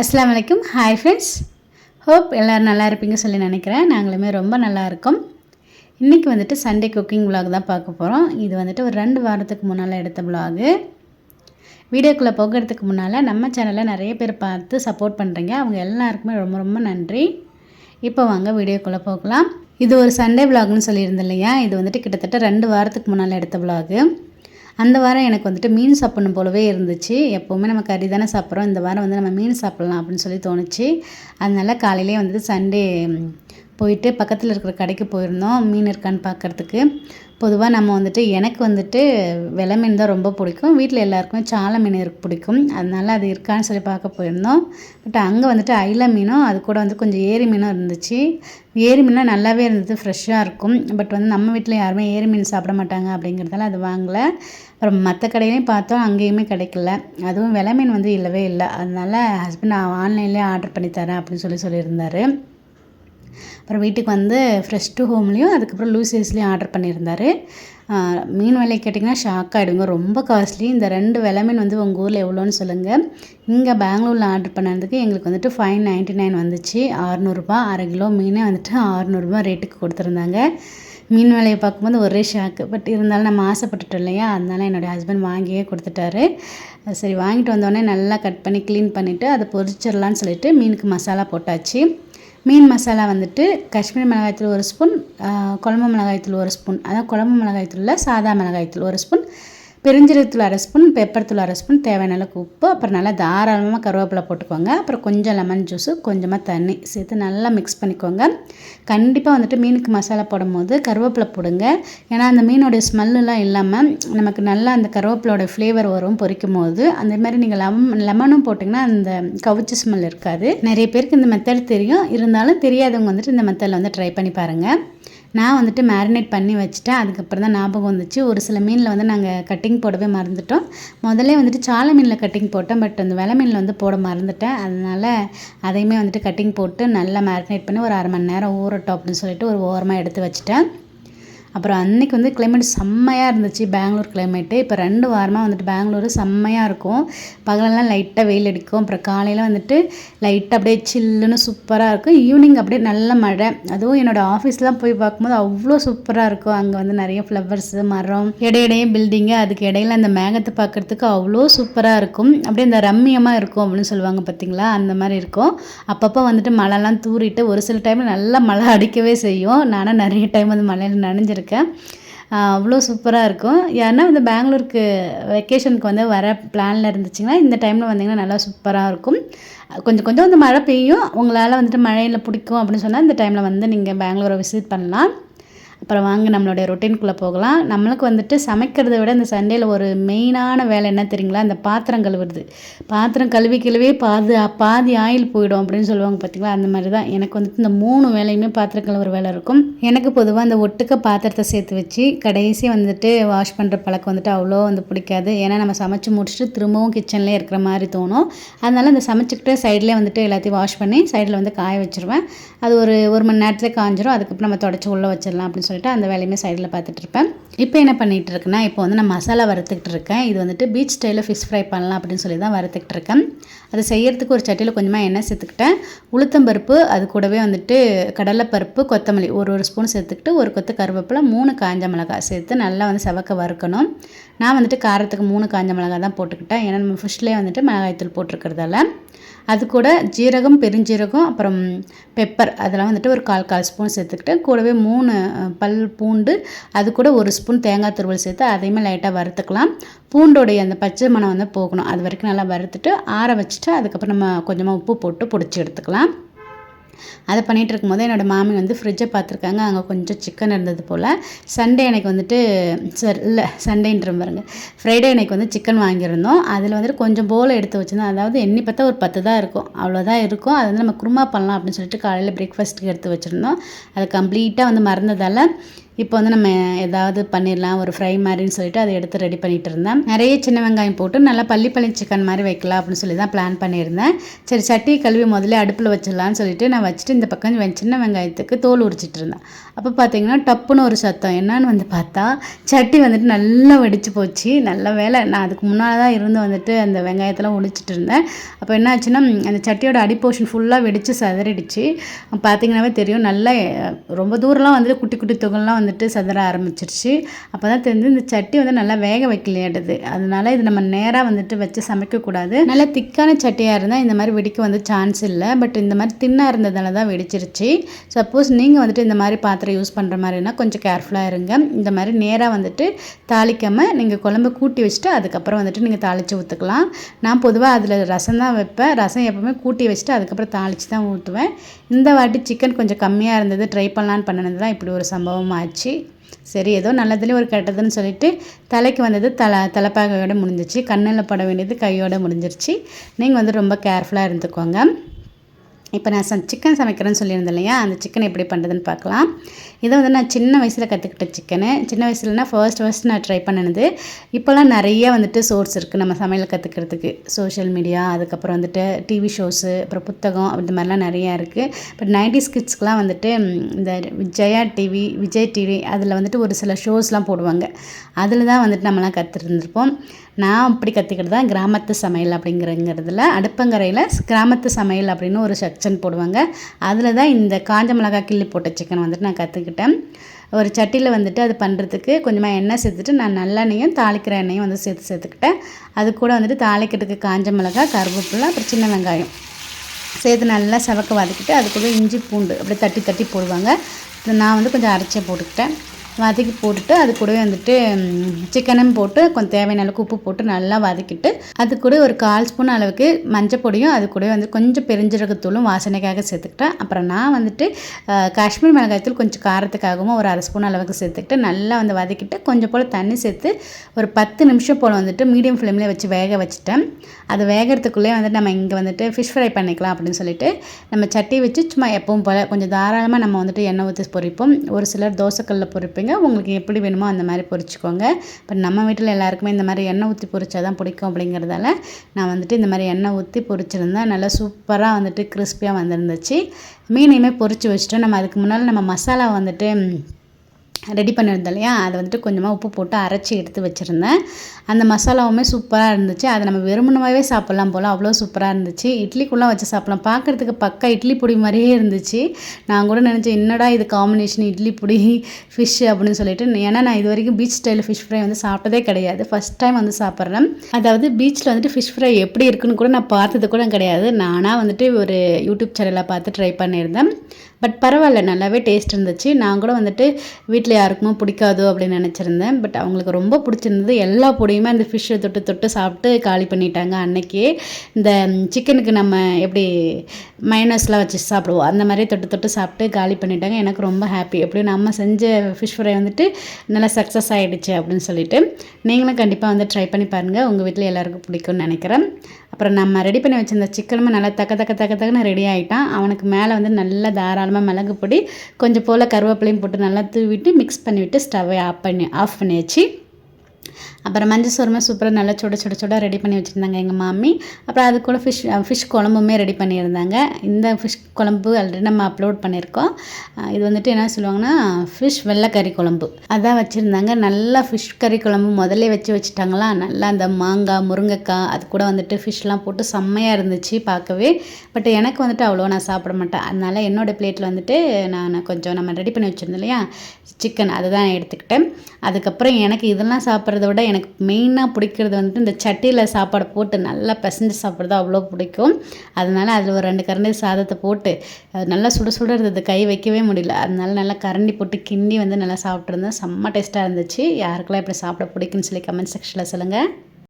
அஸ்லாம் வலைக்கும். Hi friends hope எல்லோரும் நல்லா இருப்பீங்க சொல்லி நினைக்கிறேன். நாங்களுமே ரொம்ப நல்லா இருக்கோம். இன்றைக்கி வந்துட்டு சண்டே குக்கிங் விலாக் தான் பார்க்க போகிறோம் இது வந்துட்டு ஒரு ரெண்டு வாரத்துக்கு முன்னால் எடுத்த விலாகு வீடியோக்குள்ளே போகிறதுக்கு முன்னால் நம்ம சேனலை நிறைய பேர் பார்த்து சப்போர்ட் பண்ணுறீங்க அவங்க எல்லாருக்குமே ரொம்ப ரொம்ப நன்றி. இப்போ வாங்க வீடியோக்குள்ளே போகலாம். இது ஒரு சண்டே விலாக்னு சொல்லியிருந்தேன் இல்லையா? இது வந்துட்டு கிட்டத்தட்ட ரெண்டு வாரத்துக்கு முன்னால் எடுத்த விலாகு அந்த வாரம் எனக்கு வந்துட்டு மீன் சாப்பிடணும் போலவே இருந்துச்சு. எப்போவுமே நம்ம கறி தானே சாப்பிட்றோம். இந்த வாரம் வந்து நம்ம மீன் சாப்பிட்லாம் அப்படின்னு சொல்லி தோணுச்சு. அதனால் காலையிலே வந்துட்டு சண்டே போயிட்டு பக்கத்தில் இருக்கிற கடைக்கு போயிருந்தோம். மீன் இருக்கான்னு பார்க்குறதுக்கு. பொதுவாக நம்ம வந்துட்டு எனக்கு வந்துட்டு வெலை மீன் தான் ரொம்ப பிடிக்கும். வீட்டில் எல்லாருக்குமே சாலை மீன் இருக்கு பிடிக்கும். அதனால அது இருக்கான்னு சொல்லி பார்க்க போயிருந்தோம். பட் அங்கே வந்துட்டு ஐல மீனும் அது கூட வந்து கொஞ்சம் ஏரி மீனும் இருந்துச்சு. ஏரி மீன்லாம் நல்லாவே இருந்தது ஃப்ரெஷ்ஷாக இருக்கும். பட் வந்து நம்ம வீட்டில் யாருமே ஏரி மீன் சாப்பிட மாட்டாங்க அப்படிங்கிறதால அது வாங்கலை. அப்புறம் மற்ற கடையிலையும் பார்த்தோம் அங்கேயுமே கிடைக்கல. அதுவும் விலை மீன் வந்து இல்லவே இல்லை. அதனால ஹஸ்பண்ட் நான் ஆன்லைன்லேயே ஆர்டர் பண்ணி தரேன் அப்படின்னு சொல்லி சொல்லியிருந்தாரு. அப்புறம் வீட்டுக்கு வந்து ஃப்ரெஷ் டு ஹோம்லேயும் அதுக்கப்புறம் லூசியஸ்லேயும் ஆர்டர் பண்ணியிருந்தாரு. மீன் விலை கேட்டிங்கன்னா ஷாக் ஆகிடுங்க ரொம்ப காஸ்ட்லி இந்த ரெண்டு விலை மீன் வந்து உங்கள் ஊரில் எவ்வளோன்னு சொல்லுங்கள் இங்கே பெங்களூரில் ஆர்டர் பண்ணதுக்கு எங்களுக்கு வந்துட்டு ஃபைவ் நைன்ட்டி நைன் வந்துச்சு. அறநூறுபா அரை கிலோ மீனே வந்துட்டு அறநூறுபா ரேட்டுக்கு கொடுத்துருந்தாங்க. மீன் விலையை பார்க்கும்போது ஒரே ஷாக்கு பட் இருந்தாலும் நம்ம ஆசைப்பட்டுட்டோம் இல்லையா? அதனால என்னுடைய ஹஸ்பண்ட் வாங்கியே கொடுத்துட்டாரு. சரி வாங்கிட்டு வந்தோடனே நல்லா கட் பண்ணி க்ளீன் பண்ணிவிட்டு அதை பொரிச்சிடலான்னு சொல்லிட்டு மீனுக்கு மசாலா போட்டாச்சு. மீன் மசாலா வந்துட்டு காஷ்மீர் மிளகாய்த்தூள் ஒரு ஸ்பூன் குழம்பு மிளகாய்த்தூள் ஒரு ஸ்பூன். அதான் குழம்பு மிளகாய்த்தூளில் சாதா மிளகாய்த்தூள் ஒரு ஸ்பூன். பெருஞ்சீரகத்தூள் அரை ஸ்பூன் பெப்பர் தூள் அரை ஸ்பூன் தேவையான அளவுக்கு உப்பு அப்புறம் நல்லா தாராளமாக கருவேப்பிலை போட்டுக்கோங்க. அப்புறம் கொஞ்சம் லெமன் ஜூஸு கொஞ்சமாக தண்ணி சேர்த்து நல்லா மிக்ஸ் பண்ணிக்கோங்க. கண்டிப்பாக வந்துட்டு மீனுக்கு மசாலா போடும்போது கருவேப்பிலை போடுங்க. ஏன்னா அந்த மீனோடைய ஸ்மெல்லாம் இல்லாமல் நமக்கு நல்லா அந்த கருவேப்பிலோட ஃப்ளேவர் வரும் பொரிக்கும் போது அந்த மாதிரி நீங்கள் லெமன் லெமனும் போட்டிங்கன்னா அந்த கவுச்சி ஸ்மெல் இருக்காது. நிறைய பேருக்கு இந்த மெத்தட் தெரியும். இருந்தாலும் தெரியாதவங்க வந்துட்டு இந்த மெத்தடில் வந்து ட்ரை பண்ணி பாருங்கள் நான் வந்துட்டு மேரினேட் பண்ணி வச்சுட்டேன். அதுக்கப்புறம் தான் ஞாபகம் வந்துச்சு. ஒரு சில மீனில் வந்து நாங்கள் கட்டிங் போடவே மறந்துட்டோம். முதல்ல வந்துட்டு சாலை மீனில் கட்டிங் போட்டேன். பட் அந்த வெலை மீனில் வந்து போட மறந்துட்டேன். அதனால் அதையுமே வந்துட்டு கட்டிங் போட்டு நல்லா மேரினேட் பண்ணி ஒரு அரை மணி நேரம் ஊறட்டும் அப்படின்னு சொல்லிட்டு ஒரு ஓரமாக எடுத்து வச்சுட்டேன். அப்புறம் அன்னைக்கு வந்து கிளைமேட் செம்மையாக இருந்துச்சு பெங்களூர் கிளைமேட்டு இப்போ ரெண்டு வாரமாக வந்துட்டு பெங்களூர் செம்மையாக இருக்கும். பகலெல்லாம் லைட்டாக வெயில் அடிக்கும். அப்புறம் காலையில் வந்துட்டு லைட்டாக அப்படியே சில்லுன்னு சூப்பராக இருக்கும். ஈவினிங் அப்படியே நல்ல மழை. அதுவும் என்னோடய ஆஃபீஸ்லாம் போய் பார்க்கும்போது அவ்வளோ சூப்பராக இருக்கும். அங்கே வந்து நிறைய ஃப்ளவர்ஸு மரம் இடையிடையே பில்டிங்கு அதுக்கு இடையில அந்த மேகத்தை பார்க்குறதுக்கு அவ்வளோ சூப்பராக இருக்கும். அப்படியே இந்த ரம்மியமாக இருக்கும் அப்படின்னு சொல்லுவாங்க பார்த்தீங்களா அந்த மாதிரி இருக்கும். அப்பப்போ வந்துட்டு மழைலாம் தூறிட்டு ஒரு சில டைமில் நல்லா மழை அடிக்கவே செய்யும். நானும் நிறைய டைம் வந்து மழையில் நனைஞ்சிருக்கேன். வச்சுருக்கேன் அவ்வளோ சூப்பராக இருக்கும். யாருன்னா வந்து பெங்களூருக்கு வெக்கேஷனுக்கு வந்து வர பிளானில் இருந்துச்சுங்கன்னா இந்த டைமில் வந்தீங்கன்னா நல்லா சூப்பராக இருக்கும். கொஞ்சம் கொஞ்சம் வந்து மழை பெய்யும். உங்களால் வந்துட்டு மழையில் பிடிக்கும் அப்படின்னு சொன்னால் இந்த டைமில் வந்து நீங்கள் பெங்களூரை விசிட் பண்ணலாம். அப்புறம் வாங்க நம்மளுடைய ரொட்டீனுக்குள்ளே போகலாம். நம்மளுக்கு வந்துட்டு சமைக்கிறத விட இந்த சண்டேயில் ஒரு மெயினான வேலை என்ன தெரியுங்களா? இந்த பாத்திரம் கழுவுறது. பாத்திரம் கழுவி கழுவி பாதி பாதி ஆயில் போயிடும் அப்படின்னு சொல்லுவாங்க பார்த்தீங்களா அந்த மாதிரி தான் எனக்கு வந்துட்டு இந்த மூணு வேலையுமே பாத்திரம் கழுவுற வேலை இருக்கும். எனக்கு பொதுவாக அந்த ஒட்டுக்க பாத்திரத்தை சேர்த்து வச்சு கடைசி வந்துட்டு வாஷ் பண்ணுற பழக்கம் வந்துட்டு அவ்வளோ வந்து பிடிக்காது. ஏன்னா நம்ம சமைச்சு முடிச்சுட்டு திரும்பவும் கிச்சன்லேயே இருக்கிற மாதிரி தோணும். அதனால் அந்த சமைச்சிக்கிட்டு சைட்லேயே வந்துட்டு எல்லாத்தையும் வாஷ் பண்ணி சைடில் வந்து காய வச்சுருவேன். அது ஒரு ஒரு மணி நேரத்தில் காஞ்சிரும். அதுக்கப்புறம் நம்ம தொடச்சி உள்ளே வச்சிடலாம் அப்படின்னு சொல்லிட்டு அந்த வேலையுமே சைடில் பார்த்துட்டு இருப்பேன் இப்போ என்ன பண்ணிகிட்டு இருக்கேன்னா இப்போ வந்து நான் மசாலா வறுத்துக்கிட்டு இருக்கேன் இது வந்துட்டு பீச் ஸ்டைலில் ஃபிஷ் ஃப்ரை பண்ணலாம் அப்படின்னு சொல்லி தான் வறுத்துக்கிட்டு இருக்கேன் அதை செய்யறதுக்கு ஒரு சட்டியில் கொஞ்சமாக எண்ணெய் சேர்த்துக்கிட்டேன். உளுத்தம்பருப்பு அது கூடவே வந்துட்டு கடலைப்பருப்பு கொத்தமல்லி ஒரு ஒரு ஸ்பூன் சேர்த்துக்கிட்டு ஒரு கொத்து கருவேப்பிலை மூணு காஞ்ச மிளகாய் சேர்த்து நல்லா வந்து செவக்க வறுக்கணும். நான் வந்துட்டு காரத்துக்கு மூணு காஞ்ச மிளகாய் தான் போட்டுக்கிட்டேன். ஏன்னா நம்ம ஃபிஷ்லேயே வந்துட்டு மிளகாய்த்தூள் போட்டிருக்கிறதால. அது கூட ஜீரகம் பெருஞ்சீரகம் அப்புறம் பெப்பர் அதெல்லாம் வந்துட்டு ஒரு கால் கால் ஸ்பூன் சேர்த்துக்கிட்டு கூடவே மூணு பல் பூண்டு அது கூட ஒரு ஸ்பூன் தேங்காய் துருவல் சேர்த்து அதையுமே லைட்டாக வறுத்துக்கலாம். பூண்டோடைய அந்த பச்சை மணம் வந்து போகணும். அது வரைக்கும் நல்லா வறுத்துட்டு ஆற வச்சுட்டு அதுக்கப்புறம் நம்ம கொஞ்சமாக உப்பு போட்டு பிடிச்சி எடுத்துக்கலாம். அதை பண்ணிகிட்டு இருக்கும்போது என்னோடய மாமி வந்து ஃப்ரிட்ஜை பார்த்துருக்காங்க. அங்கே கொஞ்சம் சிக்கன் இருந்தது போல். சண்டே எனக்கு வந்துட்டு சார் இல்லை சண்டேன்ற பாருங்க. ஃப்ரைடே எனக்கு வந்து சிக்கன் வாங்கியிருந்தோம். அதில் வந்துட்டு கொஞ்சம் போல் எடுத்து வச்சுருந்தோம். அதாவது எண்ணி பார்த்தா ஒரு பத்து தான் இருக்கும். அவ்வளோதான் இருக்கும். அது வந்து நம்ம குருமா பண்ணலாம் அப்படின்னு சொல்லிட்டு காலையில் பிரேக்ஃபாஸ்ட்டுக்கு எடுத்து வச்சுருந்தோம். அது கம்ப்ளீட்டாக வந்து மறந்ததால் இப்போ வந்து நம்ம ஏதாவது பண்ணிடலாம் ஒரு ஃப்ரை மாதிரின்னு சொல்லிட்டு அதை எடுத்து ரெடி பண்ணிகிட்டு இருந்தேன். நிறைய சின்ன வெங்காயம் போட்டு நல்லா பள்ளி பள்ளி சிக்கன் மாதிரி வைக்கலாம் அப்படின்னு சொல்லி தான் பிளான் பண்ணியிருந்தேன். சரி சட்டி கழுவி முதல்ல அடுப்பில் வச்சிடலான்னு சொல்லிட்டு நான் வச்சுட்டு இந்த பக்கம் சின்ன வெங்காயத்துக்கு தோல் உரிச்சிட்டு இருந்தேன். அப்போ பார்த்தீங்கன்னா டப்புன்னு ஒரு சத்தம். என்னன்னு வந்து பார்த்தா சட்டி வந்துட்டு நல்லா வெடிச்சு போச்சு. நல்ல வேலை நான் அதுக்கு முன்னால் தான் இருந்து வந்துட்டு அந்த வெங்காயத்தெல்லாம் ஒழிச்சிட்டு இருந்தேன். அப்போ என்ன ஆச்சுன்னா அந்த சட்டியோட அடி போர்ஷன் ஃபுல்லாக வெடித்து சதறிடுச்சு. பார்த்தீங்கன்னாவே தெரியும் நல்லா ரொம்ப தூரம்லாம் வந்துட்டு குட்டி குட்டி துகள்லாம் வந்துட்டு சதற ஆரம்பிச்சிருச்சு. அப்போ தான் தெரிஞ்சு இந்த சட்டி வந்து நல்லா வேக வைக்கலையாடுது அதனால இது நம்ம நேராக வந்துட்டு வச்சு சமைக்கக்கூடாது. நல்லா திக்கான சட்டியாக இருந்தால் இந்த மாதிரி வெடிக்க வந்து சான்ஸ் இல்லை. பட் இந்த மாதிரி தின்னாக இருந்ததால தான் வெடிச்சிருச்சு. சப்போஸ் நீங்கள் வந்துட்டு இந்த மாதிரி பாத்திரம் யூஸ் பண்ணுற மாதிரினா கொஞ்சம் கேர்ஃபுல்லாக இருங்க. இந்த மாதிரி நேராக வந்துட்டு தாளிக்காமல் நீங்கள் குழம்பு கூட்டி வச்சுட்டு அதுக்கப்புறம் வந்துட்டு நீங்கள் தாளித்து ஊற்றுக்கலாம் நான் பொதுவாக அதில் ரசம் தான் வைப்பேன். ரசம் எப்போவுமே கூட்டி வச்சுட்டு அதுக்கப்புறம் தாளித்து தான் ஊற்றுவேன் இந்த வாட்டி சிக்கன் கொஞ்சம் கம்மியாக இருந்தது. ட்ரை பண்ணலான்னு பண்ணினது தான் இப்படி ஒரு சம்பவம் ஆச்சு. சரி ஏதோ நல்லதுலேயும் ஒரு கெட்டதுன்னு சொல்லிட்டு தலைக்கு வந்தது தலை தலைப்பாகையோடு முடிஞ்சிச்சு கண்ணில் பட வேண்டியது கையோடு முடிஞ்சிருச்சு. நீங்கள் வந்து ரொம்ப கேர்ஃபுல்லாக இருந்துக்கோங்க. இப்போ நான் ச சிக்கன் சமைக்கிறேன்னு சொல்லியிருந்தேன் இல்லையா? அந்த சிக்கன் எப்படி பண்ணுறதுன்னு பார்க்கலாம். இதை வந்து நான் சின்ன வயசில் கற்றுக்கிட்ட சிக்கனு சின்ன வயசுலனா ஃபர்ஸ்ட் ஃபர்ஸ்ட் நான் ட்ரை பண்ணினது. இப்போல்லாம் நிறைய வந்துட்டு சோர்ஸ் இருக்குது நம்ம சமையல் கற்றுக்கிறதுக்கு சோஷியல் மீடியா அதுக்கப்புறம் வந்துட்டு டிவி ஷோஸு அப்புறம் புத்தகம் அந்த மாதிரிலாம் நிறையா இருக்குது பட் நைன்டி கிட்ஸ்க்குலாம் வந்துட்டு இந்த ஜெயா டிவி விஜய் டிவி அதில் வந்துட்டு ஒரு சில ஷோஸ்லாம் போடுவாங்க. அதில் தான் வந்துட்டு நம்மலாம் கற்றுருந்துருப்போம் நான் அப்படி கற்றுக்கிட்டு தான் கிராமத்து சமையல் அப்படிங்கிறங்கிறதுல. அடுப்பங்கரையில் கிராமத்து சமையல் அப்படின்னு ஒரு செக்ஷன் போடுவாங்க. அதில் தான் இந்த காஞ்ச மிளகாய் கிள்ளி போட்ட சிக்கன் வந்துட்டு நான் கற்றுக்கிட்டேன் ஒரு சட்டியில் வந்துட்டு அது பண்ணுறதுக்கு கொஞ்சமாக எண்ணெய் சேர்த்துட்டு நான் நல்லெண்ணெயும் தாளிக்கிற எண்ணெயும் வந்து சேர்த்து சேர்த்துக்கிட்டேன். அது கூட வந்துட்டு தாளிக்கிறதுக்கு காஞ்ச மிளகாய் கருவேப்பிலை அப்புறம் சின்ன வெங்காயம். சேர்த்து நல்லா செவக்க வதக்கிட்டு அது கூட இஞ்சி பூண்டு அப்படியே தட்டி தட்டி போடுவாங்க. நான் வந்து கொஞ்சம் அரைச்சி போட்டுக்கிட்டேன். வதக்கி போட்டுட்டு அது கூடவே வந்துட்டு சிக்கனும் போட்டு கொஞ்சம் தேவையான அளவுக்கு உப்பு போட்டு நல்லா வதக்கிட்டு அது கூட ஒரு கால் ஸ்பூன் அளவுக்கு மஞ்சள் பொடியும் அது கூட வந்து கொஞ்சம் பெருஞ்சீரகத்தூளும் வாசனைக்காக சேர்த்துக்கிட்டேன். அப்புறம் நான் வந்துட்டு காஷ்மீர் மிளகாய்த்தூள் கொஞ்சம் காரத்துக்காகவும் ஒரு அரை ஸ்பூன் அளவுக்கு சேர்த்துக்கிட்டு நல்லா வந்து வதக்கிட்டு கொஞ்சம் போல் தண்ணி சேர்த்து ஒரு பத்து நிமிஷம் போல் வந்துட்டு மீடியம் ஃப்ளேமில் வச்சு வேக வச்சுட்டேன். அது வேகிறதுக்குள்ளே வந்துட்டு நம்ம இங்கே வந்துட்டு ஃபிஷ் ஃப்ரை பண்ணிக்கலாம் அப்படின்னு சொல்லிட்டு நம்ம சட்டி வச்சு சும்மா எப்பவும் போல் கொஞ்சம் தாராளமாக நம்ம வந்துட்டு எண்ணெய் ஊற்றி பொரிப்போம். ஒரு சிலர் தோசைக்கல்லில் பொறிப்பேன் வச்சுக்கோங்க உங்களுக்கு எப்படி வேணுமோ அந்த மாதிரி பொரிச்சுக்கோங்க. இப்போ நம்ம வீட்டில் எல்லாருக்குமே இந்த மாதிரி எண்ணெய் ஊற்றி பொரிச்சா தான் பிடிக்கும் அப்படிங்கிறதால நான் வந்துட்டு இந்த மாதிரி எண்ணெய் ஊற்றி பொரிச்சிருந்தேன் நல்லா சூப்பராக வந்துட்டு கிறிஸ்பியாக வந்துருந்துச்சு. மீனையுமே பொரிச்சு வச்சுட்டோம். நம்ம அதுக்கு முன்னால் நம்ம மசாலா வந்துட்டு ரெடி பண்ணியிருந்தோம் இல்லையா? அதை வந்துட்டு கொஞ்சமாக உப்பு போட்டு அரைச்சி எடுத்து வச்சுருந்தேன். அந்த மசாலாவுமே சூப்பராக இருந்துச்சு. அதை நம்ம வெறுமனமாகவே சாப்பிட்லாம் போல். அவ்வளோ சூப்பராக இருந்துச்சு. இட்லிக்குள்ளே வச்சு சாப்பிட்லாம். பார்க்குறதுக்கு பக்கா இட்லி பொடி மாதிரியே இருந்துச்சு. நான் கூட நினச்சேன் என்னடா இது காம்பினேஷன் இட்லி பொடி ஃபிஷ் அப்படின்னு சொல்லிட்டு? ஏன்னா நான் இது வரைக்கும் பீச் ஸ்டைல் ஃபிஷ் ஃப்ரை வந்து சாப்பிட்டதே கிடையாது. ஃபஸ்ட் டைம் வந்து சாப்பிட்றேன். அதாவது பீச்சில் வந்துட்டு ஃபிஷ் ஃப்ரை எப்படி இருக்குன்னு கூட நான் பார்த்தது கூட கிடையாது. நானாக வந்துட்டு ஒரு யூடியூப் சேனலை பார்த்து ட்ரை பண்ணியிருந்தேன். பட் பரவாயில்ல நல்லாவே டேஸ்ட் இருந்துச்சு. நான் கூட வந்துட்டு வீட்டில் வீட்டில் யாருக்குமே பிடிக்காதோ அப்படின்னு நினச்சிருந்தேன். பட் அவங்களுக்கு ரொம்ப பிடிச்சிருந்தது. எல்லா பொடியுமே அந்த ஃபிஷ்ஷை தொட்டு தொட்டு சாப்பிட்டு காலி பண்ணிட்டாங்க அன்னைக்கு. இந்த சிக்கனுக்கு நம்ம எப்படி மைனஸ்லாம் வச்சு சாப்பிடுவோம். அந்த மாதிரி தொட்டு தொட்டு சாப்பிட்டு காலி பண்ணிட்டாங்க. எனக்கு ரொம்ப ஹாப்பி எப்படியும் நம்ம செஞ்ச ஃபிஷ் ஃப்ரை வந்துட்டு நல்லா சக்ஸஸ் ஆகிடுச்சு அப்படின்னு சொல்லிட்டு. நீங்களும் கண்டிப்பாக வந்து ட்ரை பண்ணி பாருங்கள் உங்கள் வீட்டில் எல்லாருக்கும் பிடிக்கும்னு நினைக்கிறேன். அப்புறம் நம்ம ரெடி பண்ணி வச்சிருந்த சிக்கனும் நல்லா தக்க தக்க தக்க தக்கன்னு ரெடி ஆகிட்டான் அவனுக்கு மேலே வந்து நல்லா தாராளமாக மிளகு பொடி கொஞ்சம் போல் கருவேப்பிலையும் போட்டு நல்லா தூவிட்டு மிக்ஸ் பண்ணிவிட்டு ஸ்டவ்வை ஆஃப் பண்ணி ஆஃப் பண்ணியாச்சு. அப்புறம் மஞ்சள் சோறுமே சூப்பராக நல்லா சுட சுட சுட ரெடி பண்ணி வச்சுருந்தாங்க எங்கள் மாமி. அப்புறம் அது கூட ஃபிஷ் ஃபிஷ் குழம்புமே ரெடி பண்ணியிருந்தாங்க. இந்த ஃபிஷ் குழம்பு ஆல்ரெடி நம்ம அப்லோட் பண்ணியிருக்கோம். இது வந்துட்டு என்ன சொல்லுவாங்கன்னா ஃபிஷ் வெள்ளைக்கறி குழம்பு. அதான் வச்சுருந்தாங்க. நல்லா ஃபிஷ் கறி குழம்பு முதல்ல வச்சு வச்சுட்டாங்களா? நல்லா அந்த மாங்காய் முருங்கைக்காய் அது கூட வந்துட்டு ஃபிஷ்லாம் போட்டு செம்மையாக இருந்துச்சு பார்க்கவே. பட் எனக்கு வந்துட்டு அவ்வளோ நான் சாப்பிட மாட்டேன். அதனால் என்னோடய பிளேட்டில் வந்துட்டு நான் கொஞ்சம் நம்ம ரெடி பண்ணி வச்சுருந்தோம் இல்லையா? சிக்கன் அதை தான் எடுத்துக்கிட்டேன். அதுக்கப்புறம் எனக்கு இதெல்லாம் சாப்பிட்றத விட எனக்கு மெயினாக பிடிக்கிறது வந்துட்டு இந்த சட்டியில் சாப்பாடு போட்டு நல்லா பிசைஞ்சு சாப்பிட்றது அவ்வளோ பிடிக்கும். அதனால் அதில் ஒரு ரெண்டு கரண்டி சாதத்தை போட்டு நல்லா சுட சுட இருந்தது. கை வைக்கவே முடியல. அதனால நல்லா கரண்டி போட்டு கிண்டி வந்து நல்லா சாப்பிட்ருந்தேன் செம்ம டேஸ்ட்டாக இருந்துச்சு. யாருக்கெல்லாம் இப்படி சாப்பிட பிடிக்குன்னு சொல்லி கமெண்ட் செக்ஷனில் சொல்லுங்கள்